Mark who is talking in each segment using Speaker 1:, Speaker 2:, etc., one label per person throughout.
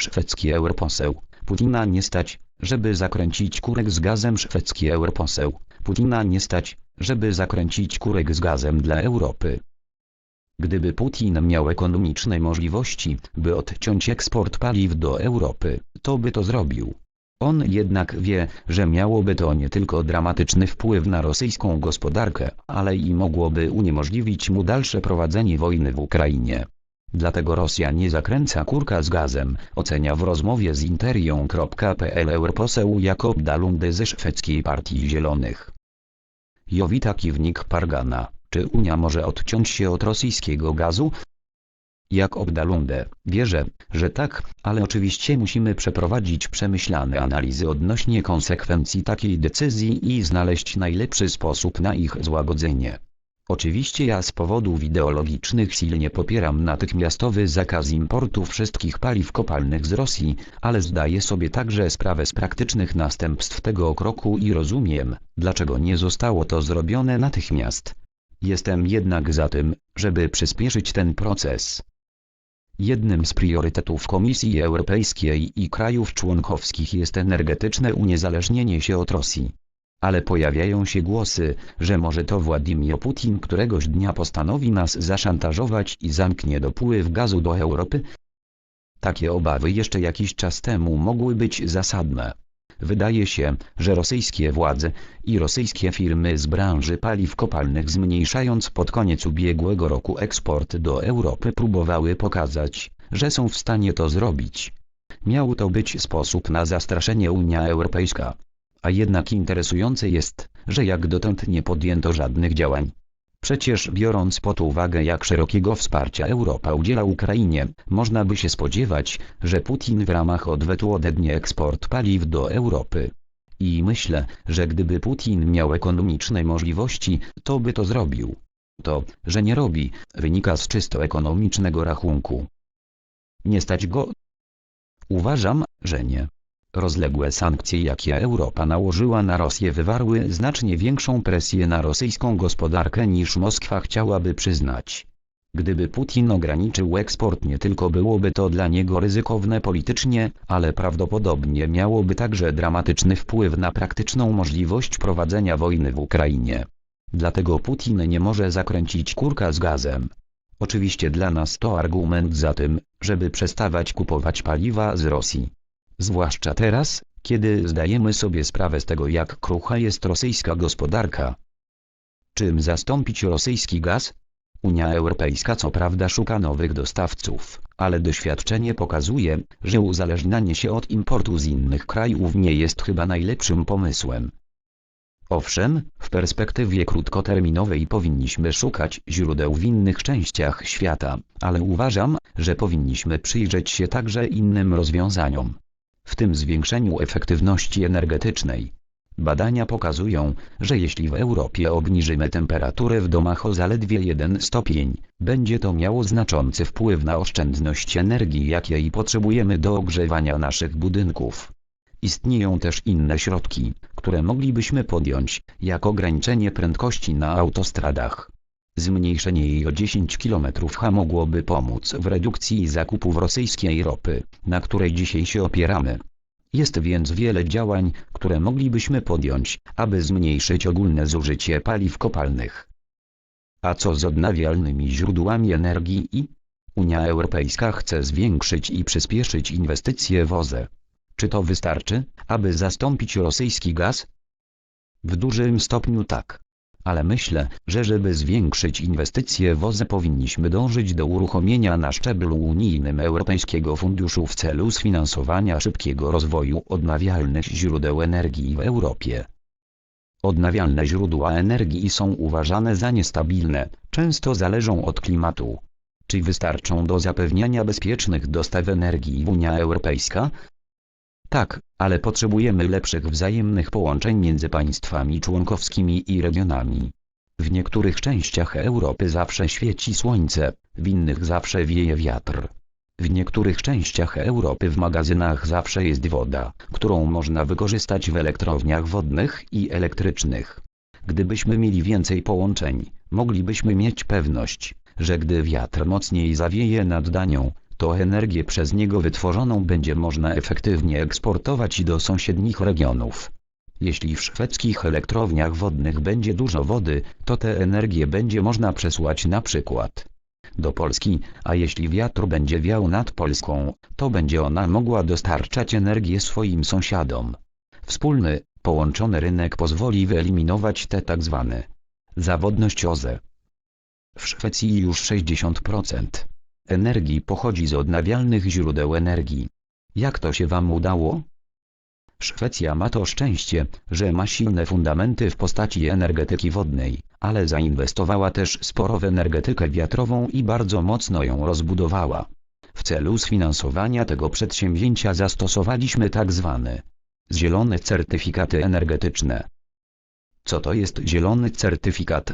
Speaker 1: Szwedzki europoseł. Putina nie stać, żeby zakręcić kurek z gazem. Szwedzki europoseł. Putina nie stać, żeby zakręcić kurek z gazem dla Europy. Gdyby Putin miał ekonomiczne możliwości, by odciąć eksport paliw do Europy, to by to zrobił. On jednak wie, że miałoby to nie tylko dramatyczny wpływ na rosyjską gospodarkę, ale i mogłoby uniemożliwić mu dalsze prowadzenie wojny w Ukrainie. Dlatego Rosja nie zakręca kurka z gazem, ocenia w rozmowie z Interią.pl europoseł Jakob Dalunde ze szwedzkiej Partii Zielonych. Jowita Kiwnik Pargana, czy Unia może odciąć się od rosyjskiego gazu? Jakob Dalunde wierzę, że tak, ale oczywiście musimy przeprowadzić przemyślane analizy odnośnie konsekwencji takiej decyzji i znaleźć najlepszy sposób na ich złagodzenie. Oczywiście ja z powodów ideologicznych silnie popieram natychmiastowy zakaz importu wszystkich paliw kopalnych z Rosji, ale zdaję sobie także sprawę z praktycznych następstw tego kroku i rozumiem, dlaczego nie zostało to zrobione natychmiast. Jestem jednak za tym, żeby przyspieszyć ten proces. Jednym z priorytetów Komisji Europejskiej i krajów członkowskich jest energetyczne uniezależnienie się od Rosji. Ale pojawiają się głosy, że może to Władimir Putin któregoś dnia postanowi nas zaszantażować i zamknie dopływ gazu do Europy? Takie obawy jeszcze jakiś czas temu mogły być zasadne. Wydaje się, że rosyjskie władze i rosyjskie firmy z branży paliw kopalnych zmniejszając pod koniec ubiegłego roku eksport do Europy próbowały pokazać, że są w stanie to zrobić. Miał to być sposób na zastraszenie Unia Europejska. A jednak interesujące jest, że jak dotąd nie podjęto żadnych działań. Przecież biorąc pod uwagę jak szerokiego wsparcia Europa udziela Ukrainie, można by się spodziewać, że Putin w ramach odwetu odetnie eksport paliw do Europy. I myślę, że gdyby Putin miał ekonomiczne możliwości, to by to zrobił. To, że nie robi, wynika z czysto ekonomicznego rachunku. Nie stać go? Uważam, że nie. Rozległe sankcje jakie Europa nałożyła na Rosję wywarły znacznie większą presję na rosyjską gospodarkę niż Moskwa chciałaby przyznać. Gdyby Putin ograniczył eksport nie tylko byłoby to dla niego ryzykowne politycznie, ale prawdopodobnie miałoby także dramatyczny wpływ na praktyczną możliwość prowadzenia wojny w Ukrainie. Dlatego Putin nie może zakręcić kurka z gazem. Oczywiście dla nas to argument za tym, żeby przestawać kupować paliwa z Rosji. Zwłaszcza teraz, kiedy zdajemy sobie sprawę z tego jak krucha jest rosyjska gospodarka. Czym zastąpić rosyjski gaz? Unia Europejska co prawda szuka nowych dostawców, ale doświadczenie pokazuje, że uzależnianie się od importu z innych krajów nie jest chyba najlepszym pomysłem. Owszem, w perspektywie krótkoterminowej powinniśmy szukać źródeł w innych częściach świata, ale uważam, że powinniśmy przyjrzeć się także innym rozwiązaniom w tym zwiększeniu efektywności energetycznej. Badania pokazują, że jeśli w Europie obniżymy temperaturę w domach o zaledwie 1 stopień, będzie to miało znaczący wpływ na oszczędność energii jakiej potrzebujemy do ogrzewania naszych budynków. Istnieją też inne środki, które moglibyśmy podjąć, jak ograniczenie prędkości na autostradach. Zmniejszenie jej o 10 km H mogłoby pomóc w redukcji zakupów rosyjskiej ropy, na której dzisiaj się opieramy. Jest więc wiele działań, które moglibyśmy podjąć, aby zmniejszyć ogólne zużycie paliw kopalnych. A co z odnawialnymi źródłami energii i? Unia Europejska chce zwiększyć i przyspieszyć inwestycje w OZE. Czy to wystarczy, aby zastąpić rosyjski gaz? W dużym stopniu tak ale myślę, że żeby zwiększyć inwestycje w OZE powinniśmy dążyć do uruchomienia na szczeblu unijnym Europejskiego Funduszu w celu sfinansowania szybkiego rozwoju odnawialnych źródeł energii w Europie. Odnawialne źródła energii są uważane za niestabilne, często zależą od klimatu. Czy wystarczą do zapewniania bezpiecznych dostaw energii Unia Europejska? Tak, ale potrzebujemy lepszych wzajemnych połączeń między państwami członkowskimi i regionami. W niektórych częściach Europy zawsze świeci słońce, w innych zawsze wieje wiatr. W niektórych częściach Europy w magazynach zawsze jest woda, którą można wykorzystać w elektrowniach wodnych i elektrycznych. Gdybyśmy mieli więcej połączeń, moglibyśmy mieć pewność, że gdy wiatr mocniej zawieje nad Danią, to energię przez niego wytworzoną będzie można efektywnie eksportować do sąsiednich regionów. Jeśli w szwedzkich elektrowniach wodnych będzie dużo wody, to tę energię będzie można przesłać na przykład do Polski, a jeśli wiatr będzie wiał nad Polską, to będzie ona mogła dostarczać energię swoim sąsiadom. Wspólny, połączony rynek pozwoli wyeliminować tę tak zwane zawodność OZE. W Szwecji już 60% energii pochodzi z odnawialnych źródeł energii. Jak to się wam udało? Szwecja ma to szczęście, że ma silne fundamenty w postaci energetyki wodnej, ale zainwestowała też sporo w energetykę wiatrową i bardzo mocno ją rozbudowała. W celu sfinansowania tego przedsięwzięcia zastosowaliśmy tak zwane zielone certyfikaty energetyczne. Co to jest zielony certyfikat?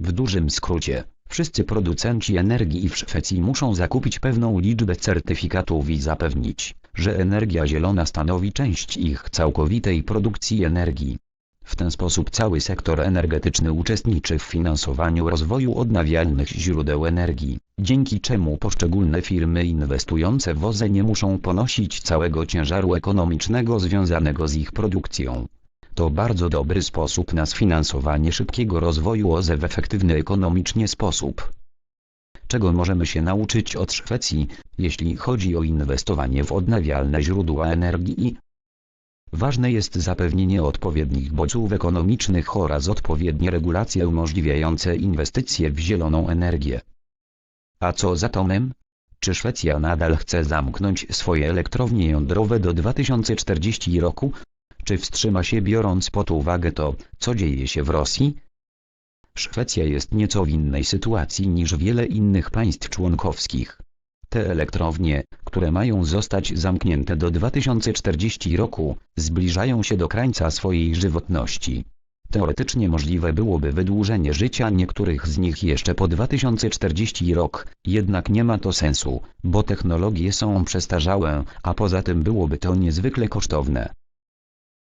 Speaker 1: W dużym skrócie, wszyscy producenci energii w Szwecji muszą zakupić pewną liczbę certyfikatów i zapewnić, że energia zielona stanowi część ich całkowitej produkcji energii. W ten sposób cały sektor energetyczny uczestniczy w finansowaniu rozwoju odnawialnych źródeł energii, dzięki czemu poszczególne firmy inwestujące w OZE nie muszą ponosić całego ciężaru ekonomicznego związanego z ich produkcją. To bardzo dobry sposób na sfinansowanie szybkiego rozwoju OZE w efektywny ekonomicznie sposób. Czego możemy się nauczyć od Szwecji, jeśli chodzi o inwestowanie w odnawialne źródła energii? Ważne jest zapewnienie odpowiednich bodźców ekonomicznych oraz odpowiednie regulacje umożliwiające inwestycje w zieloną energię. A co z atomem? Czy Szwecja nadal chce zamknąć swoje elektrownie jądrowe do 2040 roku? Czy wstrzyma się biorąc pod uwagę to, co dzieje się w Rosji? Szwecja jest nieco w innej sytuacji niż wiele innych państw członkowskich. Te elektrownie, które mają zostać zamknięte do 2040 roku, zbliżają się do krańca swojej żywotności. Teoretycznie możliwe byłoby wydłużenie życia niektórych z nich jeszcze po 2040 rok, jednak nie ma to sensu, bo technologie są przestarzałe, a poza tym byłoby to niezwykle kosztowne.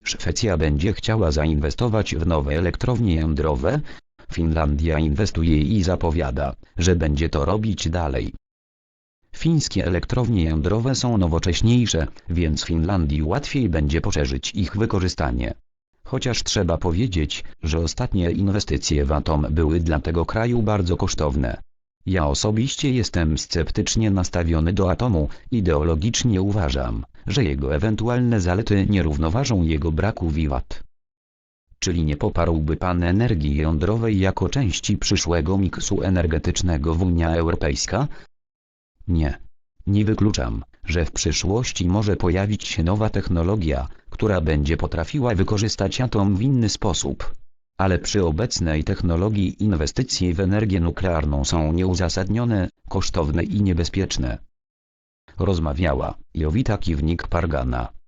Speaker 1: Szwecja będzie chciała zainwestować w nowe elektrownie jądrowe. Finlandia inwestuje i zapowiada, że będzie to robić dalej. Fińskie elektrownie jądrowe są nowocześniejsze, więc Finlandii łatwiej będzie poszerzyć ich wykorzystanie. Chociaż trzeba powiedzieć, że ostatnie inwestycje w atom były dla tego kraju bardzo kosztowne. Ja osobiście jestem sceptycznie nastawiony do atomu, ideologicznie uważam, że jego ewentualne zalety nie równoważą jego braku wiwat. Czyli nie poparłby pan energii jądrowej jako części przyszłego miksu energetycznego w Unia Europejska? Nie. Nie wykluczam, że w przyszłości może pojawić się nowa technologia, która będzie potrafiła wykorzystać atom w inny sposób. Ale przy obecnej technologii inwestycje w energię nuklearną są nieuzasadnione, kosztowne i niebezpieczne. Rozmawiała Jowita Kiwnik-Pargana.